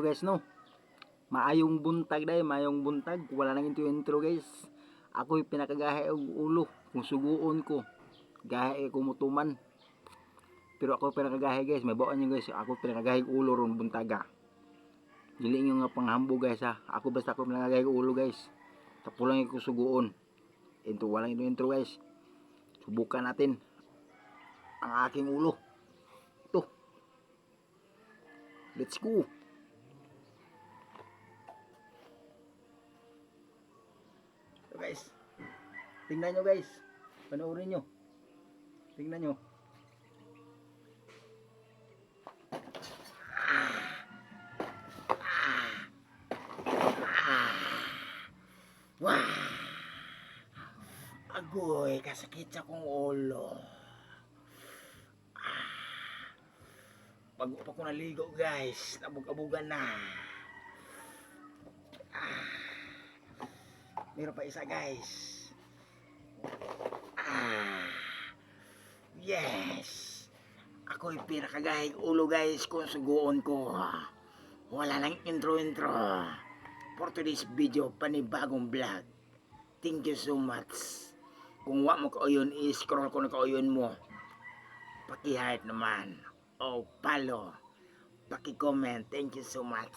Guys no, maayong buntag dahil, maayong buntag. Wala nang intro intro guys. Ako'y pinakagahe og ulo kung suguon ko. Gahe ko mutuman. Pero ako pinakagahe guys, may bawaan nyo guys. Ako pinakagahe ulo ron buntaga. Dili nyo nga panghambo guys ha. Ako basta ako pinakagahe ulo guys. Tapulang ko suguon. Intro, walang intro intro guys. Subukan natin ang aking ulo. Ito. Let's go. Guys, tingnan nyo guys. Panoorin nyo. Tingnan nyo. Wah! Agoy, kasakit sa kong ulo. Bago pa ko naligo guys, nabug-abugan na. Meron pa isa guys. Ah. Yes. Ako yung pinakagahig ulo guys kung suguon ko. Wala nang intro-intro. For today's video, panibagong vlog. Thank you so much. Kung wa mo kauyon, i-scroll ko na kauyon mo. Paki-heart naman. O follow. Paki-comment. Thank you so much.